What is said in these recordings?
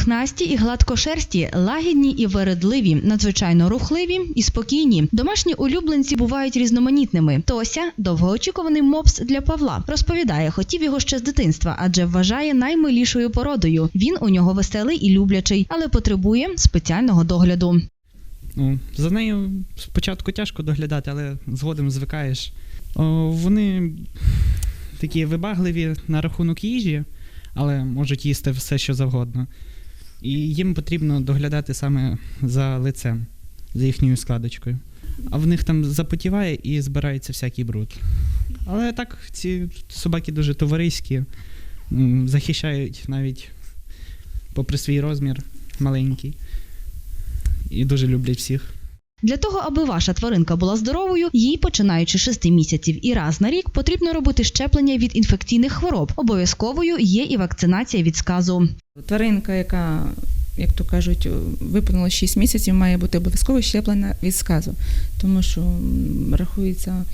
Пухнасті і гладкошерсті, лагідні і вередливі, надзвичайно рухливі і спокійні. Домашні улюбленці бувають різноманітними. Тося довгоочікуваний мопс для Павла. Розповідає, хотів його ще з дитинства, адже вважає наймилішою породою. Він у нього веселий і люблячий, але потребує спеціального догляду. Ну, за нею спочатку тяжко доглядати, але згодом звикаєш. О, вони такі вибагливі на рахунок їжі, але можуть їсти все, що завгодно. І їм потрібно доглядати саме за лицем, за їхньою складочкою. А в них там запотіває і збирається всякий бруд. Але так, ці собаки дуже товариські, захищають навіть попри свій розмір маленький. І дуже люблять всіх. Для того, аби ваша тваринка була здоровою, їй починаючи з 6 місяців і раз на рік потрібно робити щеплення від інфекційних хвороб. Обов'язковою є і вакцинація від сказу. Тваринка, яка, як то кажуть, виповнила 6 місяців, має бути обов'язково щеплена від сказу, тому що рахується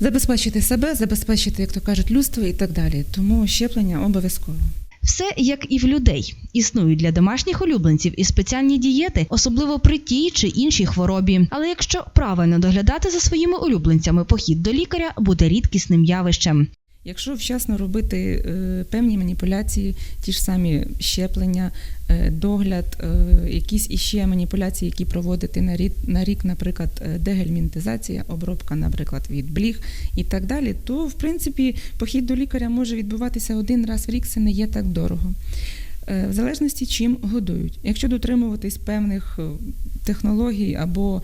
забезпечити себе, забезпечити, як то кажуть, людство і так далі. Тому щеплення обов'язково. Все як і в людей. Існують для домашніх улюбленців і спеціальні дієти, особливо при тій чи іншій хворобі. Але якщо правильно доглядати за своїми улюбленцями, похід до лікаря буде рідкісним явищем. Якщо вчасно робити е, певні маніпуляції, ті ж самі щеплення, е, догляд, е, якісь іще маніпуляції, які проводити на рік, на рік, наприклад, дегельмінтизація, обробка, наприклад, від бліг і так далі, то в принципі похід до лікаря може відбуватися один раз в рік, це не є так дорого. В залежності чим годують. Якщо дотримуватись певних технологій або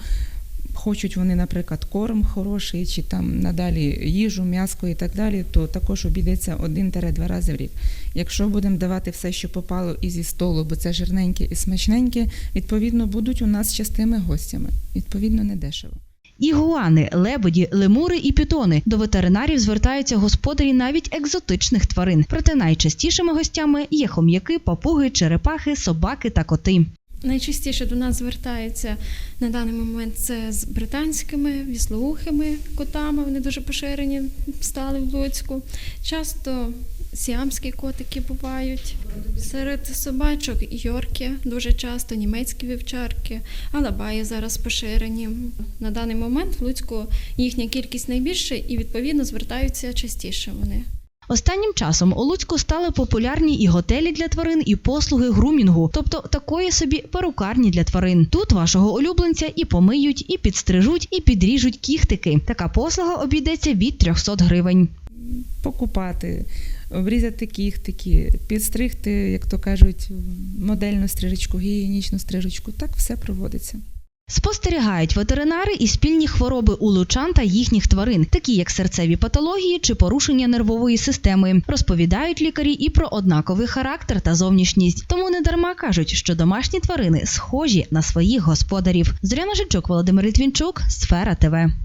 хочуть вони, наприклад, корм хороший, чи там надалі їжу, м'яско і так далі, то також обійдеться один-два рази в рік. Якщо будемо давати все, що попало і зі столу, бо це жирненьке і смачненьке, відповідно будуть у нас частими гостями. Відповідно, не дешево. Ігуани, лебеді, лемури і пітони. До ветеринарів звертаються господарі навіть екзотичних тварин. Проте найчастішими гостями є хом'яки, папуги, черепахи, собаки та коти. Найчастіше до нас звертаються на даний момент це з британськими віслоухими котами. Вони дуже поширені стали в Луцьку. Часто сіамські котики бувають. Серед собачок йорки дуже часто, німецькі вівчарки, алабаї зараз поширені. На даний момент в Луцьку їхня кількість найбільша і відповідно звертаються частіше вони. Останнім часом у Луцьку стали популярні і готелі для тварин, і послуги грумінгу, тобто такої собі перукарні для тварин. Тут вашого улюбленця і помиють, і підстрижуть, і підріжуть кіхтики. Така послуга обійдеться від 300 гривень. Покупати, обрізати кіхтики, підстригти, як то кажуть, модельну стрижечку, гігієнічну стрижечку. Так все проводиться. Спостерігають ветеринари і спільні хвороби у лучан та їхніх тварин, такі як серцеві патології чи порушення нервової системи. Розповідають лікарі і про однаковий характер та зовнішність. Тому не дарма кажуть, що домашні тварини схожі на своїх господарів. Зоряна Жичук, Володимир Літвінчук, Сфера ТВ.